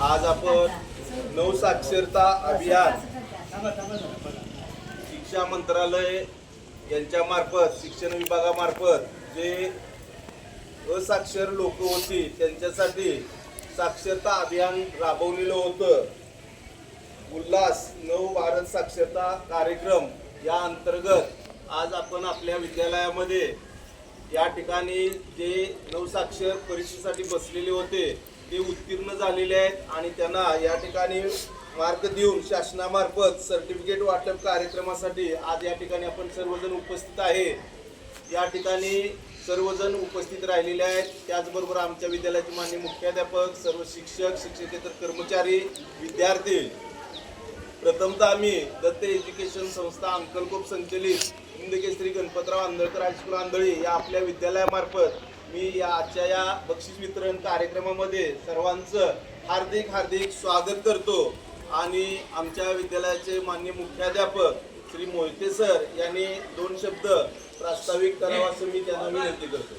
आज आपण नऊ साक्षरता अभियान शिक्षा मंत्रालय यांच्या मार्फत शिक्षण विभागामार्फत जे असाक्षर लोक होती त्यांच्यासाठी साक्षरता अभियान राबवलेलं होतं. उल्हास नऊ भारत साक्षरता कार्यक्रम या अंतर्गत आज आपण आपल्या विद्यालयामध्ये या ठिकाणी जे नवसाक्षर परीक्षेसाठी बसलेले होते ते उत्तीर्ण झालेले आहेत आणि त्यांना या ठिकाणी मार्क देऊन शासनामार्फत सर्टिफिकेट वाटप कार्यक्रमासाठी आज या ठिकाणी आपण सर्वजण उपस्थित आहे. या ठिकाणी सर्वजण उपस्थित राहिलेले आहेत. त्याचबरोबर आमच्या विद्यालयाचे मान्य मुख्याध्यापक सर्व शिक्षक शिक्षकेतर कर्मचारी विद्यार्थी. प्रथमतः आम्ही दत्त एज्युकेशन संस्था अंकलकोप संचलित हिंदकेसरी गणपतराव आंधळकर हायस्कूल आंधळी या आपल्या विद्यालयामार्फत मी या आजच्या या बक्षीस वितरण कार्यक्रमामध्ये सर्वांचं हार्दिक हार्दिक स्वागत करतो. आणि आमच्या विद्यालयाचे मान्य मुख्याध्यापक श्री मोहिते सर यांनी दोन शब्द प्रास्ताविक करावा असं मी त्यांना विनंती करतो.